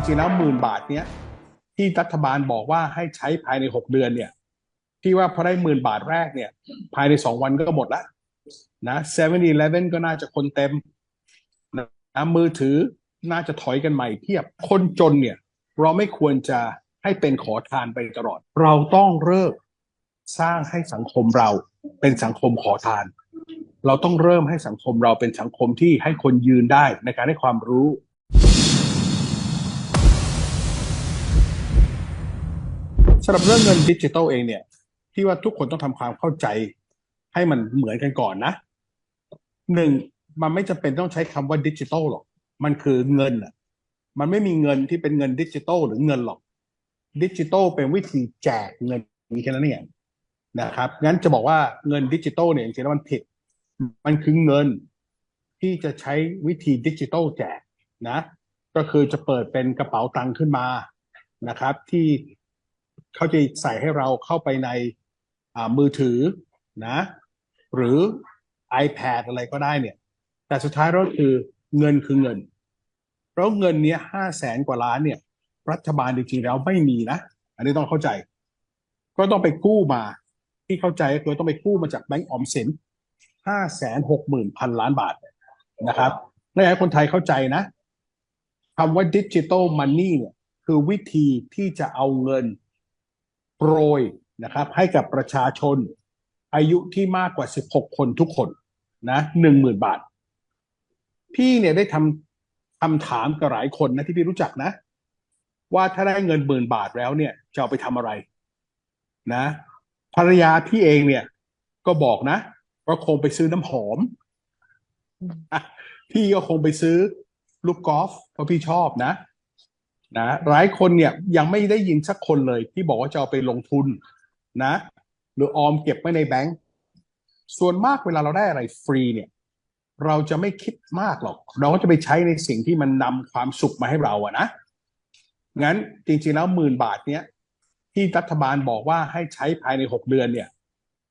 จริงๆแล้วหมื่นบาทเนี้ยที่รัฐบาลบอกว่าให้ใช้ภายในหกเดือนเนี่ยพี่ว่าพอได้หมื่นบาทแรกเนี่ย ภายในสองวันก็หมดละนะเซเว่นอีเลฟเว่นก็น่าจะคนเต็มนะมือถือน่าจะถอยกันใหม่เทียบคนจนเนี่ย เราไม่ควรจะให้เป็นขอทานไปตลอด เราต้องเริ่มสร้างให้สังคมเราเป็นสังคมขอทาน เราต้องเริ่มให้สังคมเราเป็นสังคมที่ให้คนยืนได้ในการให้ความรู้ สำหรับเรื่องเงินดิจิทัลเองเนี่ยที่ว่าทุกคนต้องทำความเข้าใจ ให้มันเหมือนกันก่อนนะหนึ่งมันไม่จำเป็นต้องใช้คำว่าดิจิทัลหรอก มันคือเงินอะ มันไม่มีเงินที่เป็นเงินดิจิทัลหรือเงินหรอก ดิจิทัลเป็นวิธีแจกเงินมีแค่นั้นเองนะครับ งั้นจะบอกว่าเงินดิจิทัลเนี่ยจริงๆแล้วมันผิด มันคือเงินที่จะใช้วิธีดิจิทัลแจกนะ ก็คือจะเปิดเป็นกระเป๋าตังค์ขึ้นมานะครับ ที่ เขาจะใส่ให้เราเข้าไปในมือถือนะ หรือ iPad อะไรก็ได้เนี่ย แต่สุดท้ายก็คือเงินคือเงิน เพราะเงินเนี้ยห้าแสนกว่าล้านเนี่ย รัฐบาลจริงๆแล้วไม่มีนะ อันนี้ต้องเข้าใจ ก็ต้องไปกู้มา ที่เข้าใจก็คือต้องไปกู้มาจากแบงก์ออมสินห้าแสนหกหมื่นพันล้านบาทนะครับนี่ให้คนไทยเข้าใจนะคำว่าดิจิตอลมันนี่เนี่ย คือวิธีที่จะเอาเงิน โปรยนะครับ ให้กับประชาชน อายุที่มากกว่า 16 คนทุกคนนะหนึ่งหมื่นบาท พี่เนี่ยได้ทำคำถามกับหลายคนนะที่พี่รู้จักนะ ว่าถ้าได้เงินหมื่นบาทแล้วเนี่ยจะเอาไปทำอะไร นะ ภรรยาพี่เองเนี่ย ก็บอกนะว่าคงไปซื้อน้ำหอมพี่ก็คงไปซื้อลูกกอล์ฟเพราะพี่ชอบนะ นะหลายคนเนี่ยยังไม่ได้ยินสักคนเลย ที่บอกว่าจะเอาไปลงทุนนะ หรือออมเก็บไว้ในแบงก์ส่วนมากเวลาเราได้อะไรฟรีเนี่ย เราจะไม่คิดมากหรอก เราก็จะไปใช้ในสิ่งที่มันนำความสุขมาให้เราอะนะงั้นจริงๆแล้วหมื่นบาทเนี้ยที่รัฐบาลบอกว่าให้ใช้ภายในหกเดือนเนี่ย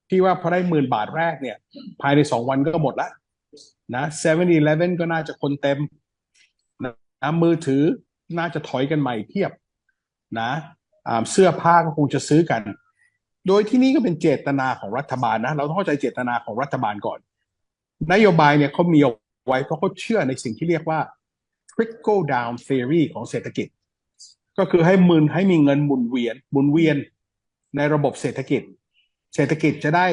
พี่ว่าพอได้หมื่นบาทแรกเนี่ย ภายในสองวันก็หมดละนะเซเว่นอีเลฟเว่นก็น่าจะคนเต็มนะมือถือ น่าจะถอยกันใหม่เทียบนะเสื้อผ้าก็คงจะซื้อกัน โดยที่นี่ก็เป็นเจตนาของรัฐบาลนะ เราต้องเข้าใจเจตนาของรัฐบาลก่อน นโยบายเนี่ยเขามีเอาไว้เพราะเขาเชื่อในสิ่งที่เรียกว่า trickle down theory ของเศรษฐกิจ ก็คือให้มืนให้มีเงินหมุนเวียนหมุนเวียนในระบบเศรษฐกิจ เศรษฐกิจจะได้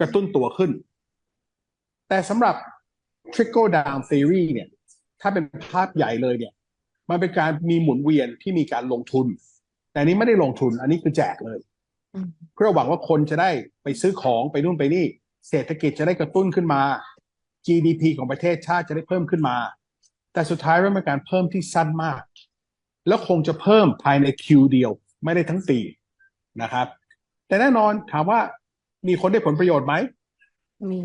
กระตุ้นตัวขึ้น แต่สำหรับ trickle down theory เนี่ย ถ้าเป็นภาพใหญ่เลยเนี่ย มันเป็นการมีหมุนเวียนที่มีการลงทุน แต่นี้ไม่ได้ลงทุน อันนี้คือแจกเลย เพื่อหวังว่าคนจะได้ไปซื้อของไปนู่นไปนี่ เศรษฐกิจจะได้กระตุ้นขึ้นมา GDP ของประเทศชาติจะได้เพิ่มขึ้นมา แต่สุดท้ายมันเป็นการเพิ่มที่สั้นมาก แล้วคงจะเพิ่มภายในคิวเดียว ไม่ได้ทั้งปีนะครับ แต่แน่นอนถามว่ามีคนได้ผลประโยชน์ไหม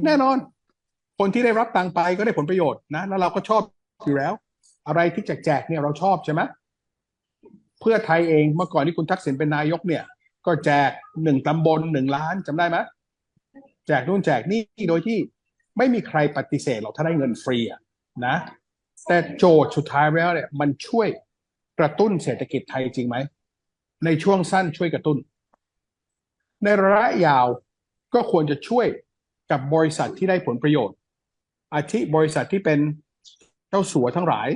แน่นอน คนที่ได้รับตังไปก็ได้ผลประโยชน์นะแล้วเราก็ชอบอยู่แล้ว อะไรที่แจกแจกเนี่ยเราชอบใช่ไหมเพื่อไทยเองเมื่อก่อนที่คุณทักษิณเป็นนายกเนี่ย ก็แจกหนึ่งตำบลหนึ่งล้านจำได้ไหมแจกนู่นแจกนี่โดยที่ไม่มีใครปฏิเสธหรอกถ้าได้เงินฟรีอะนะ แต่โจทย์สุดท้ายแล้วเนี่ย มันช่วยกระตุ้นเศรษฐกิจไทยจริงไหม ในช่วงสั้นช่วยกระตุ้น ในระยะยาวก็ควรจะช่วยกับบริษัทที่ได้ผลประโยชน์ อาทิบริษัทที่เป็นเจ้าสัวทั้งหลาย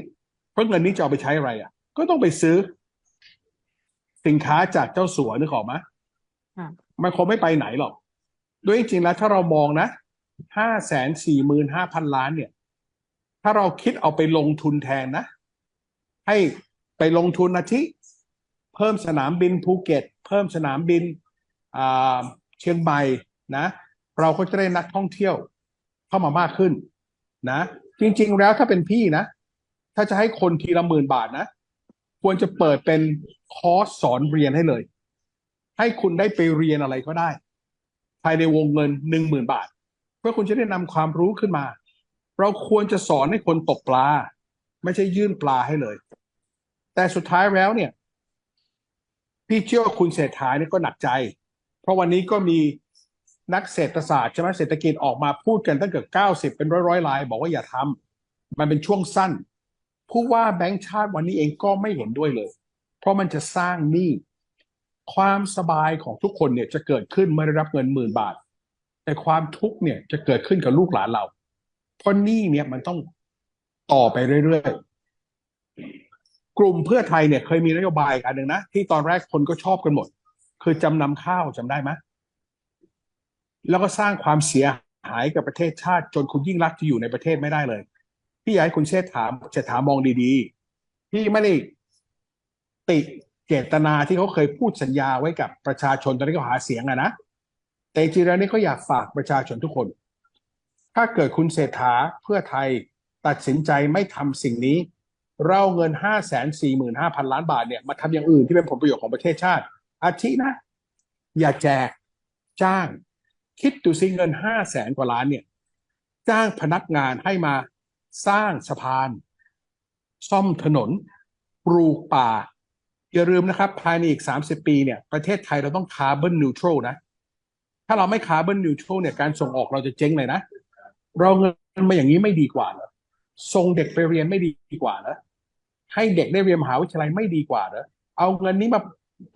ราะเงินนี้จะเอาไปใช้อะไรอะ ก็ต้องไปซื้อ สินค้าจากเจ้าสัวนึกออกไหมมันคงไม่ไปไหนหรอก ด้วยจริงๆแล้วถ้าเรามองนะห้าแสนสี่หมื่นห้าพันล้านเนี่ย ถ้าเราคิดเอาไปลงทุนแทนนะ ให้ไปลงทุนอาทิเพิ่มสนามบินภูเก็ต เพิ่มสนามบินเชียงใหม่นะ เราก็จะได้นักท่องเที่ยวเข้ามามากขึ้นนะ จริง ๆ แล้วถ้าเป็นพี่นะ ถ้าจะให้คนทีละหมื่นบาทนะ ควรจะเปิดเป็นคอร์สสอนเรียนให้เลย ให้คุณได้ไปเรียนอะไรก็ได้ ภายในวงเงินหนึ่งหมื่นบาท เพื่อคุณจะได้นำความรู้ขึ้นมา เราควรจะสอนให้คนตกปลา ไม่ใช่ยื่นปลาให้เลย แต่สุดท้ายแล้วเนี่ย พี่เชื่อว่าคุณเศรษฐาเนี่ยก็หนักใจ เพราะวันนี้ก็มีนักเศรษฐศาสตร์ใช่ไหมเศรษฐกิจออกมาพูดกันตั้งเกือบเก้าสิบเป็นร้อยร้อยลาย บอกว่าอย่าทำมันเป็นช่วงสั้น ผู้ว่าแบงก์ชาติวันนี้เองก็ไม่เห็นด้วยเลย เพราะมันจะสร้างหนี้ความสบายของทุกคนเนี่ยจะเกิดขึ้นเมื่อได้รับเงินหมื่นบาท แต่ความทุกข์เนี่ยจะเกิดขึ้นกับลูกหลานเรา เพราะหนี้เนี่ยมันต้องต่อไปเรื่อยๆ กลุ่มเพื่อไทยเนี่ยเคยมีนโยบายอันหนึ่งนะ ที่ตอนแรกคนก็ชอบกันหมด คือจำนำข้าวจำได้ไหมแล้วก็สร้างความเสียหายกับประเทศชาติ จนคุณยิ่งรักจะอยู่ในประเทศไม่ได้เลย พี่อยากให้คุณเชษฐาเชษฐามองดีๆ พี่ไม่ได้ติเจตนาที่เขาเคยพูดสัญญาไว้กับประชาชนตอนนี้เขาหาเสียงอะนะแต่จริงแล้วนี่เขาอยากฝากประชาชนทุกคน ถ้าเกิดคุณเศรษฐาเพื่อไทยตัดสินใจไม่ทำสิ่งนี้ เราเงิน5 4 5 0 0 0ล้านบาทเนี่ยมาทำอย่างอื่นที่เป็นผลประโยชน์ของประเทศชาติ อาทินะ อย่าแจกจ้าง คิดดูสิเงิน5 0 0แสนกว่าล้านเนี่ย จ้างพนักงานให้มา สร้างสะพาน ซ่อมถนน ปลูกป่า อย่าลืมนะครับ ภายในอีก 30 ปีเนี่ยประเทศไทยเราต้องคาร์บอนนิวทรัลนะ ถ้าเราไม่คาร์บอนนิวทรัลเนี่ยการส่งออกเราจะเจ๊งเลยนะ เราเงินมาอย่างนี้ไม่ดีกว่าเหรอส่งเด็กไปเรียนไม่ดีกว่าเหรอให้เด็กได้เรียนมหาวิทยาลัยไม่ดีกว่าเหรอเอาเงินนี้มา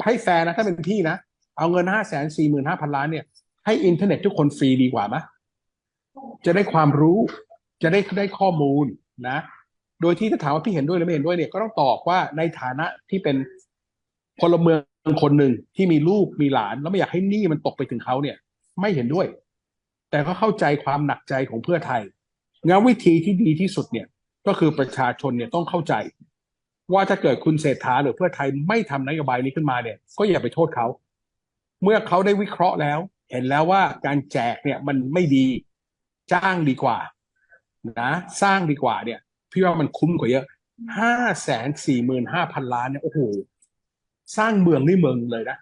ให้แฟร์นะ ถ้าเป็นพี่นะ เอาเงินห้าแสนสี่หมื่นห้าพันล้านเนี่ยให้อินเทอร์เน็ตทุกคนฟรีดีกว่าไหมจะได้ความรู้ จะได้ได้ข้อมูลนะ โดยที่ถ้าถามว่าพี่เห็นด้วยหรือไม่เห็นด้วยเนี่ยก็ต้องตอบว่าในฐานะที่เป็นพลเมืองคนหนึ่งที่มีลูกมีหลาน แล้วไม่อยากให้หนี้มันตกไปถึงเขาเนี่ย ไม่เห็นด้วย แต่ก็เข้าใจความหนักใจของเพื่อไทยงั้นวิธีที่ดีที่สุดเนี่ย ก็คือประชาชนเนี่ยต้องเข้าใจ ว่าถ้าเกิดคุณเศรษฐาหรือเพื่อไทยไม่ทำนโยบายนี้ขึ้นมาเนี่ย ก็อย่าไปโทษเขา เมื่อเขาได้วิเคราะห์แล้ว เห็นแล้วว่าการแจกเนี่ยมันไม่ดีจ้างดีกว่า นะสร้างดีกว่าเนี่ย พี่ว่ามันคุ้มกว่าเยอะห้าแสนสี่หมื่นห้าพันล้านเนี่ยโอ้โหสร้างเมืองด้เมืองเลยนะ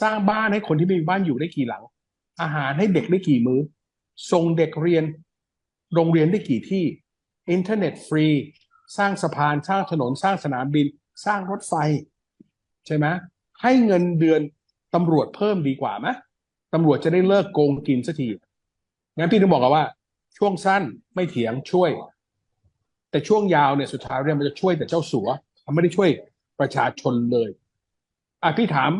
สร้างบ้านให้คนที่ไม่มีบ้านอยู่ได้กี่หลัง อาหารให้เด็กได้กี่มือ้อส่งเด็กเรียน โรงเรียนได้กี่ที่ อินเทอร์เน็ตฟรี สร้างสะพานสร้างถนนสร้างสนามบิน สร้างรถไฟ ใช่ไหมให้เงินเดือนตำรวจเพิ่มดีกว่าไหมตำรวจจะได้เลิกโกงกินสักทีงั้นพี่ถึงบอกกันว่า ช่วงสั้นไม่เถียงช่วย แต่ช่วงยาวเนี่ยสุดท้ายเนี่ยมันจะช่วยแต่เจ้าสัวมันไม่ได้ช่วยประชาชนเลยอะพี่ถาม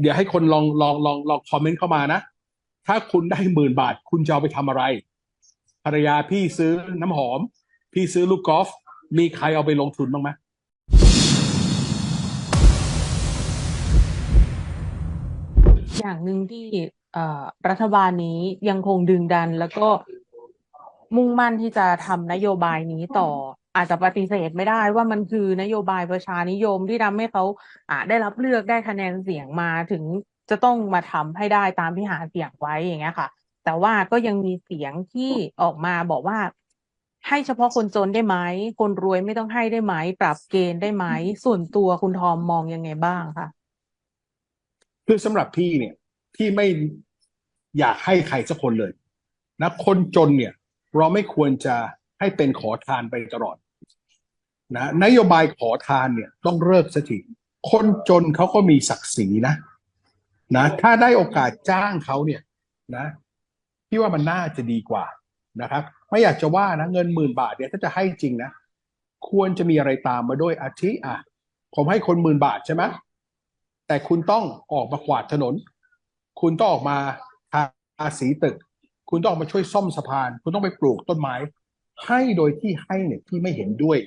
เดี๋ยวให้คนลองลองลองลองคอมเมนต์เข้ามานะ ถ้าคุณได้หมื่นบาท คุณจะเอาไปทำอะไร ภรรยาพี่ซื้อน้ำหอม พี่ซื้อลูกกอล์ฟมีใครเอาไปลงทุนบ้างไหมอย่างหนึ่งที่รัฐบาลนี้ยังคงดึงดันแล้วก็ มุ่งมั่นที่จะทำนโยบายนี้ต่อ อาจจะปฏิเสธไม่ได้ว่ามันคือนโยบายประชานิยมที่ทำให้เขาอ่าได้รับเลือกได้คะแนนเสียงมาถึงจะต้องมาทำให้ได้ตามที่หาเสียงไว้อย่างเงี้ยค่ะ แต่ว่าก็ยังมีเสียงที่ออกมาบอกว่า ให้เฉพาะคนจนได้ไหมคนรวยไม่ต้องให้ได้ไหมปรับเกณฑ์ได้ไหมส่วนตัวคุณทอมมองยังไงบ้างคะคือสำหรับพี่เนี่ยพี่ไม่อยากให้ใครสักคนเลยนะคนจนเนี่ย เราไม่ควรจะให้เป็นขอทานไปตลอดนะนโยบายขอทานเนี่ยต้องเลิกสักทีคนจนเขาก็มีศักดิ์ศรีนะนะถ้าได้โอกาสจ้างเขาเนี่ยนะพี่ว่ามันน่าจะดีกว่านะครับ ไม่อยากจะว่านะเงินหมื่นบาทเนี่ยถ้าจะให้จริงนะ ควรจะมีอะไรตามมาด้วยอาทิอะผมให้คนหมื่นบาทใช่ไหมแต่คุณต้องออกมากวาดถนน คุณต้องออกมาทาสีตึก คุณต้องออกมาช่วยซ่อมสะพาน คุณต้องไปปลูกต้นไม้ ให้โดยที่ให้เนี่ยที่ไม่เห็นด้วย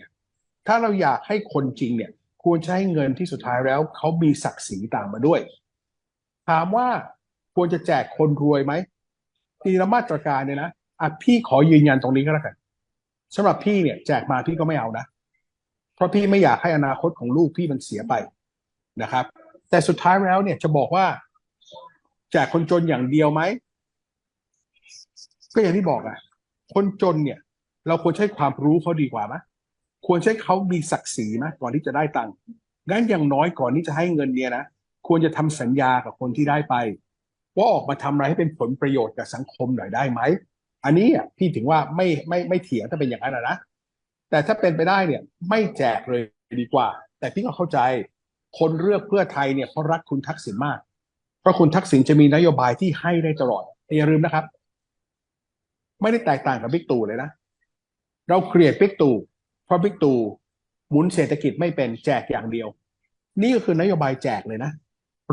ถ้าเราอยากให้คนจริงเนี่ย ควรให้เงินที่สุดท้ายแล้วเขามีศักดิ์ศรีตามมาด้วย ถามว่าควรจะแจกคนรวยไหมทีละมาตรการเนี่ยนะอะพี่ขอยืนยันตรงนี้ก็แล้วกันสำหรับพี่เนี่ยแจกมาพี่ก็ไม่เอานะเพราะพี่ไม่อยากให้อนาคตของลูกพี่มันเสียไปนะครับ แต่สุดท้ายแล้วเนี่ยจะบอกว่า แจกคนจนอย่างเดียวไหม ก็อย่างที่บอกอะคนจนเนี่ย เราควรใช้ความรู้เขาดีกว่าไหมควรใช้เขามีศักดิ์ศรีไหมก่อนที่จะได้ตังค์งั้นอย่างน้อยก่อนที่จะให้เงินเนี่ยนะควรจะทำสัญญากับคนที่ได้ไป ว่าออกมาทำอะไรให้เป็นผลประโยชน์กับสังคมหน่อยได้ไหมอันนี้อะพี่ถึงว่าไม่ไม่ไม่เถียงถ้าเป็นอย่างนั้นนะแต่ถ้าเป็นไปได้เนี่ย ไม่แจกเลยดีกว่า แต่พี่ก็เข้าใจ คนเลือกเพื่อไทยเนี่ยเขารักคุณทักษิณมาก เพราะคุณทักษิณจะมีนโยบายที่ให้ได้ตลอดอย่าลืมนะครับ ไม่ได้แตกต่างกับบิ๊กตู่เลยนะ เราเกลียดบิ๊กตู่เพราะบิ๊กตู่หมุนเศรษฐกิจไม่เป็นแจกอย่างเดียว นี่ก็คือนโยบายแจกเลยนะ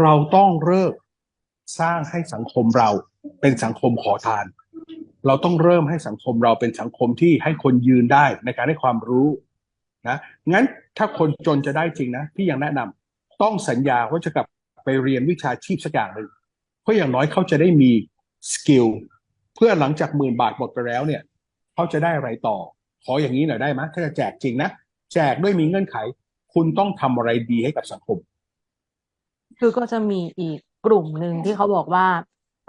เราต้องเริ่มสร้างให้สังคมเราเป็นสังคมขอทาน เราต้องเริ่มให้สังคมเราเป็นสังคมที่ให้คนยืนได้ในการให้ความรู้นะงั้นถ้าคนจนจะได้จริงนะพี่ยังแนะนำต้องสัญญาว่าจะกลับไปเรียนวิชาชีพสักอย่างหนึ่งเพราะอย่างน้อยเขาจะได้มีสกิล พื่อหลังจากหมื่นบาทหมดไปแล้วเนี่ยเขาจะได้อะไรต่อ ขออย่างนี้หน่อยได้ไหมถ้าจะแจกจริงนะแจกด้วยมีเงื่อนไข คุณต้องทำอะไรดีให้กับสังคม คือก็จะมีอีกกลุ่มหนึ่งที่เขาบอกว่า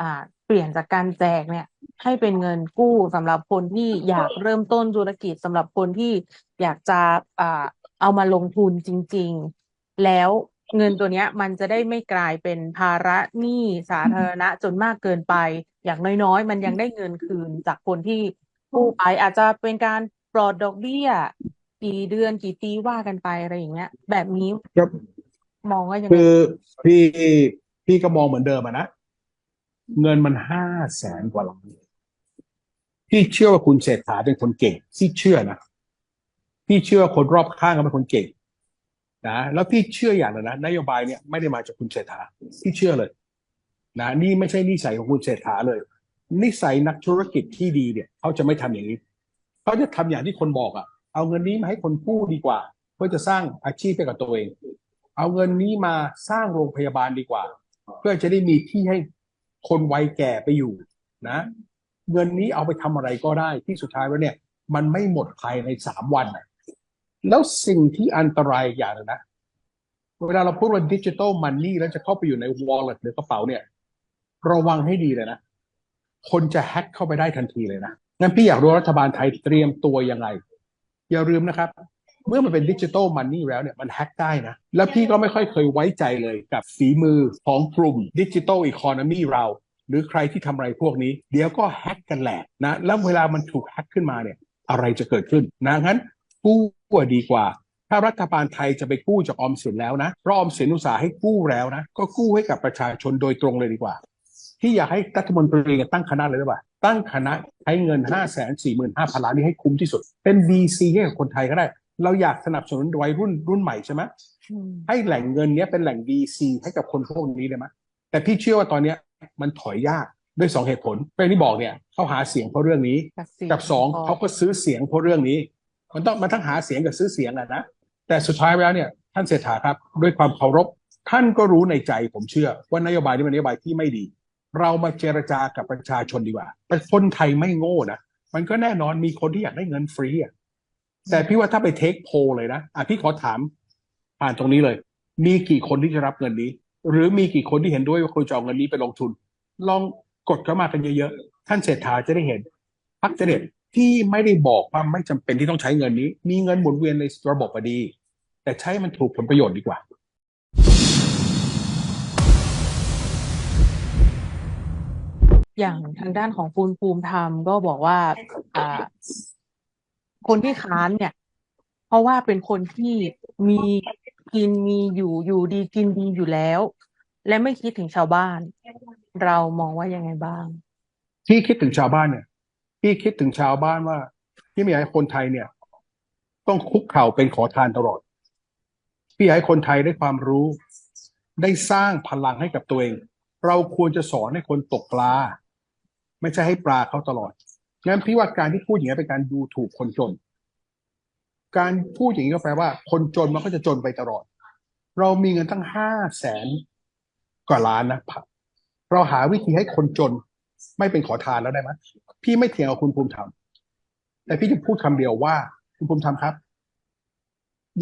อ่า เปลี่ยนจากการแจกเนี่ย ให้เป็นเงินกู้สำหรับคนที่อยากเริ่มต้นธุรกิจสำหรับคนที่อยากจะอ่าเอามาลงทุนจริง ๆ แล้ว เงินตัวเนี้ยมันจะได้ไม่กลายเป็นภาระหนี้สาธารณะจนมากเกินไป อย่างน้อยๆ มันยังได้เงินคืนจากคนที่กู้ไปอาจจะเป็นการปลอดดอกเบี้ยกี่เดือนกี่ปีว่ากันไปอะไรอย่างเงี้ย แบบนี้ครับมองว่ายังไงคือพี่พี่ก็มองเหมือนเดิมอะนะ เงินมันห้าแสนกว่าล้านพี่เชื่อว่าคุณเศรษฐาเป็นคนเก่งพี่เชื่อนะพี่เชื่อคนรอบข้างก็เป็นคนเก่ง นะแล้วพี่เชื่ออย่างนึงนะนโยบายเนี่ยไม่ได้มาจากคุณเศรษฐาพี่เชื่อเลย นะ นี่ไม่ใช่นิสัยของคุณเศรษฐาเลย นิสัยนักธุรกิจที่ดีเนี่ยเขาจะไม่ทำอย่างนี้เขาจะทำอย่างที่คนบอกอะเอาเงินนี้มาให้คนกู้ดีกว่า เพื่อจะสร้างอาชีพให้กับตัวเอง เอาเงินนี้มาสร้างโรงพยาบาลดีกว่า เพื่อจะได้มีที่ให้คนวัยแก่ไปอยู่นะ เงินนี้เอาไปทำอะไรก็ได้ที่สุดท้ายแล้วเนี่ย มันไม่หมดภายในสามวันนะ แล้วสิ่งที่อันตรายอย่างหนึงนะ เวลาเราพูดว่าดิจิ t a ลมันนี่แล้วจะเข้าไปอยู่ใน wallet หรือกระเป๋าเนี่ย ระวังให้ดีเลยนะ คนจะแฮ็กเข้าไปได้ทันทีเลยนะงั้นพี่อยากรู้รัฐบาลไทยเตรียมตัวยังไง อย่าลืมนะครับ เมื่อมันเป็นดิจิ t a ลมันนี่แล้วเนี่ยมันแฮ็กได้นะ แล้วพี่ก็ไม่ค่อยเคยไว้ใจเลยกับฝีมือของกลุ่มดิจิ t a ลอีโคโนมีเรา หรือใครที่ทำอะไรพวกนี้ เดี๋ยวก็แฮ็กกันแหละนะแล้วเวลามันถูกแฮ็กขึ้นมาเนี่ยอะไรจะเกิดขึ้นนะงั้น กู้ดีกว่า ถ้ารัฐบาลไทยจะไปกู้จากออมสินแล้วนะเพราะออมสินอุตสาห์ให้กู้แล้วนะ ก็กู้ให้กับประชาชนโดยตรงเลยดีกว่า ที่อยากให้รัฐมนตรีตั้งคณะเลยหรือเปล่าตั้งคณะใช้เงิน 5 4 5 0 0 0ล้านนี้ให้คุ้มที่สุด เป็น VC ให้กับคนไทยก็ได้ เราอยากสนับสนุนวัยรุ่นรุ่นใหม่ใช่ไหมอืมให้แหล่งเงินเนี้ยเป็นแหล่ง VC ให้กับคนพวกนี้เลยไหมแต่พี่เชื่อว่าตอนเนี้ยมันถอยยากด้วยสองเหตุผลเป็นที่บอกเนี่ยเขาหาเสียงเพราะเรื่องนี้จากเสียกับสองพเขาก็ซื้อเสียงเพราะเรื่องนี้ มันต้องมันทั้งหาเสียงกับซื้อเสียงอะนะแต่สุดท้ายแล้วเนี่ยท่านเศรษฐาครับด้วยความเคารพท่านก็รู้ในใจผมเชื่อ ว่านโยบายนี้เป็นนโยบายที่ไม่ดี เรามาเจรจากับประชาชนดีกว่าแต่คนไทยไม่โง่นะมันก็แน่นอนมีคนที่อยากได้เงินฟรีอะแต่พี่ว่าถ้าไปเทคโพลเลยนะอะพี่ขอถามผ่านตรงนี้เลย มีกี่คนที่จะรับเงินนี้ หรือมีกี่คนที่เห็นด้วยว่าควรจะเอาเงินนี้ไปลงทุน ลองกดเข้ามากันเยอะๆท่านเศรษฐาจะได้เห็นพักเจเด็ด ที่ไม่ได้บอกว่าไม่จำเป็นที่ต้องใช้เงินนี้ มีเงินหมุนเวียนในระบบอะดี แต่ใช้มันถูกผลประโยชน์ดีกว่า อย่างทางด้านของปูนภูมิธรรมก็บอกว่าอ่า คนที่ค้านเนี่ย เพราะว่าเป็นคนที่มีกินมีอยู่อยู่ดีกินดีอยู่แล้ว และไม่คิดถึงชาวบ้าน เรามองว่ายังไงบ้าง ที่คิดถึงชาวบ้านเนี่ย พี่คิดถึงชาวบ้านว่าที่ไม่อยากให้คนไทยเนี่ย ต้องคุกเข่าเป็นขอทานตลอด พี่อยากให้คนไทยได้ความรู้ ได้สร้างพลังให้กับตัวเอง เราควรจะสอนให้คนตกปลา ไม่ใช่ให้ปลาเขาตลอดงั้นพี่ว่าการที่พูดอย่างนี้เป็นการดูถูกคนจน การพูดอย่างนี้ก็แปลว่า คนจนมันก็จะจนไปตลอด เรามีเงินตั้งห้าแสนกว่าล้านนะเราหาวิธีให้คนจนไม่เป็นขอทานแล้วได้ไหม พี่ไม่เถียงกับคุณภูมิธรรม แต่พี่จะพูดคำเดียวว่า คุณภูมิธรรมครับ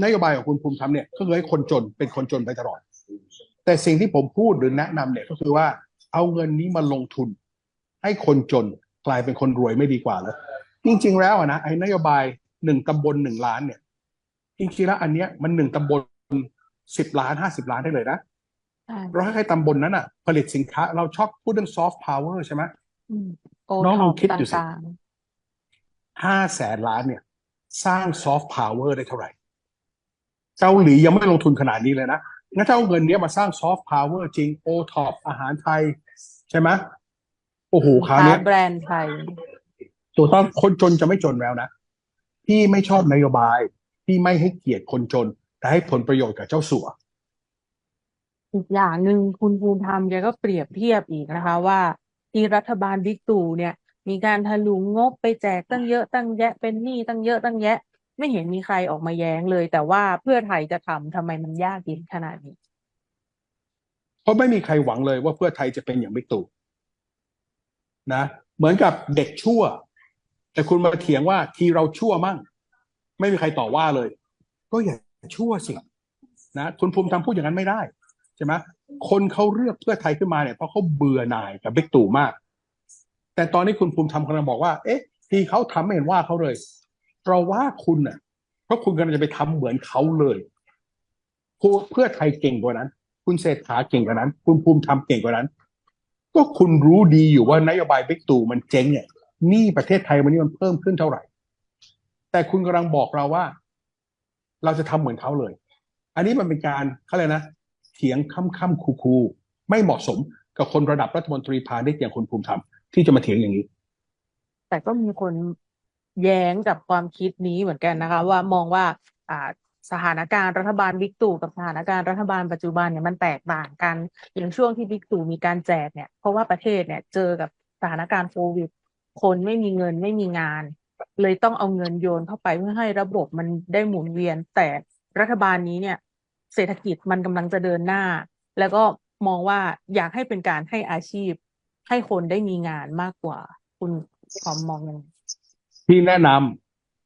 นโยบายของคุณภูมิธรรมเนี่ยก็คือให้คนจนเป็นคนจนไปตลอด แต่สิ่งที่ผมพูดหรือแนะนำเนี่ยก็คือว่า เอาเงินนี้มาลงทุน ให้คนจนกลายเป็นคนรวยไม่ดีกว่าแล้วจริง ๆ แล้วอะนะไอ้นโยบายหนึ่งตำบลหนึ่งล้านเนี่ย จริงๆแล้วอันเนี้ยมันหนึ่งตำบลสิบล้านห้าสิบล้านได้เลยนะใช่เราให้ตำบลนั้นอะ ผลิตสินค้าเราชอบพูดเรื่องซอฟต์พาวเวอร์ใช่ไหมอืม โอน้องลท็อองปคิดดูสิ ต่างห้าแสนล้านเนี่ย สร้างซอฟต์พาวเวอร์ได้เท่าไหร่ เกาหลียังไม่ลงทุนขนาดนี้เลยนะงั้นถ้าเอาเงินเนี้ยมาสร้างซอฟต์พาวเวอร์จริงโอท็อปอาหารไทย ใช่ไหมโอ้โหๆคราวค้าเนี้ยแบรนด์ไทย ถูกต้องคนจนจะไม่จนแล้วนะพี่ไม่ชอบนโยบายที่ไม่ให้เกียรติคนจน แต่ให้ผลประโยชน์กับเจ้าสัว อีกอย่างหนึ่งคุณภูมิธรรมแกก็เปรียบเทียบอีกนะคะว่า ที่รัฐบาลบิ๊กตู่เนี่ย มีการทะลุงบไปแจกตั้งเยอะตั้งแยะเป็นหนี้ตั้งเยอะตั้งแยะ ไม่เห็นมีใครออกมาแย้งเลย แต่ว่าเพื่อไทยจะทำทำไมมันยากเย็นขนาดนี้ เพราะไม่มีใครหวังเลยว่าเพื่อไทยจะเป็นอย่างบิ๊กตู่นะเหมือนกับเด็กชั่ว แต่คุณมาเถียงว่าทีเราชั่วมั่ง ไม่มีใครต่อว่าเลย ก็อย่าชั่วสินะคุณภูมิธรรมพูดอย่างนั้นไม่ได้ใช่ไหม คนเขาเลือกเพื่อไทยขึ้นมาเนี่ยเพราะเขาเบื่อหน่ายกับบิ๊กตู่มาก แต่ตอนนี้คุณภูมิธรรมกำลังบอกว่า เอ๊ะ ที่เขาทำไม่เห็นว่าเขาเลยเราว่าคุณน่ะ เพราะคุณกำลังจะไปทำเหมือนเขาเลยเพื่อไทยเก่งกว่านั้น คุณเศรษฐาเก่งกว่านั้น คุณภูมิธรรมเก่งกว่านั้น ก็คุณรู้ดีอยู่ว่านโยบายบิ๊กตู่มันเจ๊งเนี่ยนี้ประเทศไทยวันนี้มันเพิ่มขึ้นเท่าไหร่ แต่คุณกำลังบอกเราว่า เราจะทำเหมือนเขาเลย อันนี้มันเป็นการเขาเลยนะ เถียงค่ำค่ำคูคูๆไม่เหมาะสมกับคนระดับรัฐมนตรีพาณิชย์อย่างคุณภูมิธรรมที่จะมาเถียงอย่างนี้ แต่ก็มีคนแย้งกับความคิดนี้เหมือนกันนะคะ ว่ามองว่าอ่าสถานการณ์รัฐบาลบิ๊กตู่กับสถานการณ์รัฐบาลปัจจุบันเนี่ยมันแตกต่างกัน อย่างช่วงที่บิ๊กตู่มีการแจกเนี่ยเพราะว่าประเทศเนี่ยเจอกับสถานการณ์โควิด คนไม่มีเงินไม่มีงาน เลยต้องเอาเงินโยนเข้าไปเพื่อให้ระบบมันได้หมุนเวียนแต่รัฐบาลนี้เนี่ย เศรษฐกิจมันกำลังจะเดินหน้า แล้วก็มองว่าอยากให้เป็นการให้อาชีพ ให้คนได้มีงานมากกว่า คุณพร้อมมองยังไงที่แนะน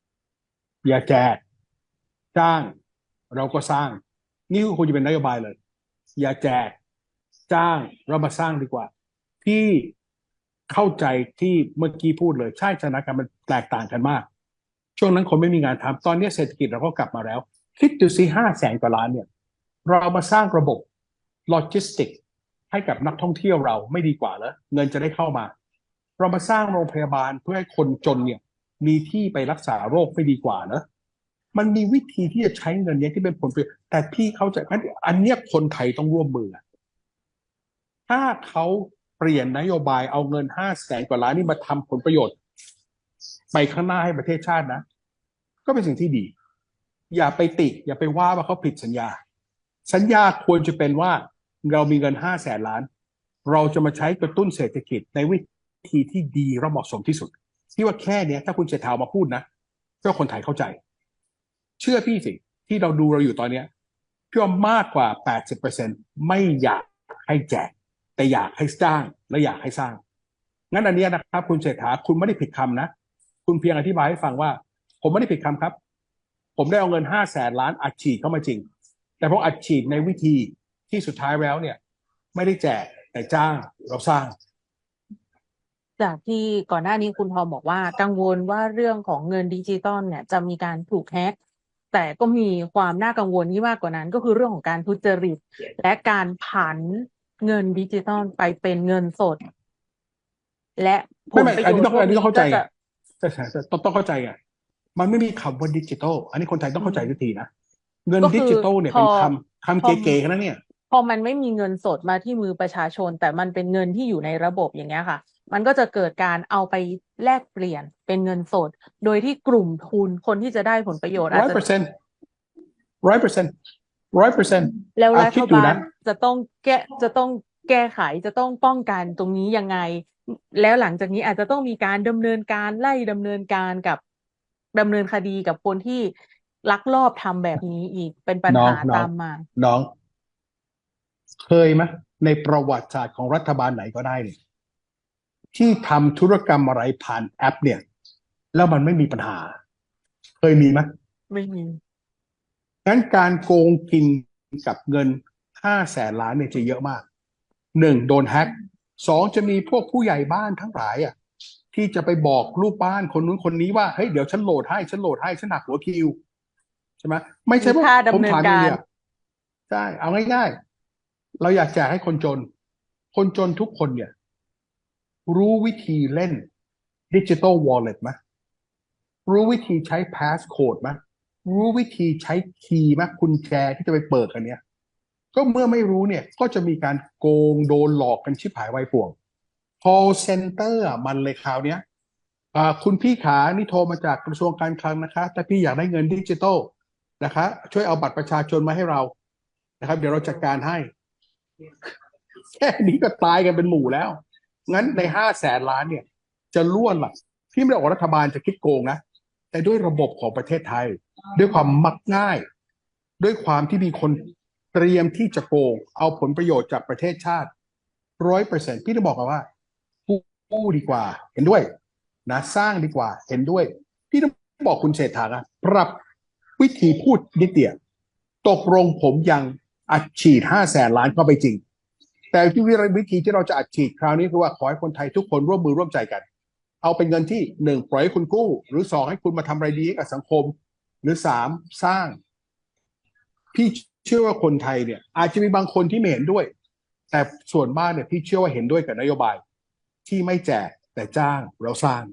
ำอย่าแจกจ้าง เราก็สร้าง นี่ก็ควรจะเป็นนโยบายเลย อย่าแจกจ้างเรามาสร้างดีกว่า ที่เข้าใจที่เมื่อกี้พูดเลย ใช่สถานการณ์มันแตกต่างกันมาก ช่วงนั้นคนไม่มีงานทำตอนนี้เศรษฐกิจเราก็กลับมาแล้ว คิดดูสิห้าแสนกว่าล้านเนี่ย เรามาสร้างระบบโลจิสติกให้กับนักท่องเที่ยวเราไม่ดีกว่าเหรอเงินจะได้เข้ามา เรามาสร้างโรงพยาบาลเพื่อให้คนจนเนี่ย มีที่ไปรักษาโรคไม่ดีกว่าเนอะมันมีวิธีที่จะใช้เงินเนี้ยที่เป็นผลประโยชน์แต่พี่เขาใจะอันเนี้ยคนไทยต้องร่วมมือ ถ้าเขาเปลี่ยนนโยบายเอาเงินห้าแสนกว่าล้านนี่มาทำผลประโยชน์ ไปข้างหน้าให้ประเทศชาตินะ ก็เป็นสิ่งที่ดี อย่าไปติ อย่าไปว่าว่าเขาผิดสัญญา สัญญาควรจะเป็นว่าเรามีเงินห้าแสนล้าน เราจะมาใช้กระตุ้นเศรษฐกิจในวิธีที่ดีและเหมาะสมที่สุดที่ว่าแค่เนี้ยถ้าคุณเศรษฐามาพูดนะก็คนไทยเข้าใจ เชื่อพี่สิ ที่เราดูเราอยู่ตอนเนี้ยพี่ว่ามากกว่า 80%ไม่อยากให้แจก แต่อยากให้สร้างและอยากให้สร้าง งั้นอันเนี้ยนะครับ คุณเศรษฐาคุณไม่ได้ผิดคำนะ คุณเพียงอธิบายให้ฟังว่า ผมไม่ได้ผิดคำครับ ผมได้เอาเงินห้าแสนล้านอัดฉีดเข้ามาจริง แต่พออัดฉีดในวิธีที่สุดท้ายแล้วเนี่ย ไม่ได้แจกแต่จ้างเราสร้าง จากที่ก่อนหน้านี้คุณทอมบอกว่า กังวลว่าเรื่องของเงินดิจิตอลเนี่ย จะมีการถูกแฮ็กแต่ก็มีความน่ากังวลที่มากกว่านั้น ก็คือเรื่องของการทุจริต และการผันเงินดิจิตอลไปเป็นเงินสด และผไม่ลไม่ประโยอัชนนี้น์ต้องพวกอันนี้นี้ต้องเข้าใจก็ไงจะใช่ใช่ใช่ต้องต้องเข้าใจไงมันไม่มีคำว่าดิจิตอลอันนี้คนไทยต้องเข้าใจทุกทีนะ เงินก็คือดิจิตอลเนี่ยพอเป็นคำคำพอเก๋ๆนะเนี่ยพอมันไม่มีเงินสดมาที่มือประชาชน แต่มันเป็นเงินที่อยู่ในระบบอย่างเงี้ยค่ะ มันก็จะเกิดการเอาไปแลกเปลี่ยนเป็นเงินสด โดยที่กลุ่มทุนคนที่จะได้ผลประโยชน์อาจร้อยจะเปอร์เซ็นต์ร้อยเปอร์เซ็นต์ร้อยเปอร์เซ็นต์แล้วอะรัคิฐดดูบาลนะจะต้องแก้จะต้องแก้ไขจะต้องป้องกันตรงนี้ยังไง แล้วหลังจากนี้อาจจะต้องมีการดำเนินการไล่ดำเนินการกับดำเนินคดีกับคนที่ ลักลอบทำแบบนี้อีกเป็นปัญน้องหาน้อตางมมา น้อง เคยไหมในประวัติศาสตร์ของรัฐบาลไหนก็ได้เนี่ยที่ทำธุรกรรมอะไรผ่านแอป เนี่ย แล้วมันไม่มีปัญหา เคยมีไหมไม่มีงั้นการโกงกินกับเงินห้าแสนล้านเนี่ยจะเยอะมากหนึ่งโดนแฮ็กสองจะมีพวกผู้ใหญ่บ้านทั้งหลายอะที่จะไปบอกลูกบ้านคนนู้นคนนี้ว่าเฮ้ยเดี๋ยวฉันโหลดให้ฉันโหลดให้ฉันหักหัวคิวใช่ไหมไม่ใช่ว่ามีค่าผมดำเนินถามอย่างเดียวการใช่เอาง่ายๆเราอยากแจกให้คนจน คนจนทุกคนเนี่ย รู้วิธีเล่นดิจิ t a ลวอลเล็ตไหมรู้วิธีใช้พาสโค้ดไหมรู้วิธีใช้คีย์ไหมกุญแจที่จะไปเปิดอันเนี้ย ก็เมื่อไม่รู้เนี่ย ก็จะมีการโกงโดนหลอกกันชิบหายไวายป่วง call center อะมันเลยคราวเนี้ยอ่าคุณพี่ขานี่โทรมาจากกระทรวงการคลังนะคะถ้าพี่อยากได้เงินดิจิตอล นะคะช่วยเอาบัตรประชาชนมาให้เรานะครับ เดี๋ยวเราจัดการให้ แค่นี้ก็ตายกันเป็นหมู่แล้ว งั้นในห้าแสนล้านเนี่ย จะล้วนหลักที่ไม่ได้บอกรัฐบาลจะคิดโกงนะ แต่ด้วยระบบของประเทศไทย ด้วยความมักง่าย ด้วยความที่มีคนเตรียมที่จะโกง เอาผลประโยชน์จากประเทศชาติร้อยเปอร์เซ็นพี่จะบอกกันว่ากู้กู้ดีกว่า เห็นด้วย นะ สร้างดีกว่า เห็นด้วย พี่ต้องบอกคุณเศรษฐานะปรับ วิธีพูดนิดเดียวตกลงผมยังอัดฉีดห้าแสนล้านเข้าไปจริง แต่วิธีที่เราจะอัดฉีดคราวนี้คือว่าขอให้คนไทยทุกคนร่วมมือร่วมใจกัน เอาเป็นเงินที่หนึ่งปล่อยให้คุณกู้ หรือสองให้คุณมาทำอะไรดีกับสังคม หรือสามสร้าง พี่เชื่อว่าคนไทยเนี่ย อาจจะมีบางคนที่ไม่เห็นด้วย แต่ส่วนมากเนี่ยพี่เชื่อว่าเห็นด้วยกับนโยบาย ที่ไม่แจกแต่จ้างแล้วสร้าง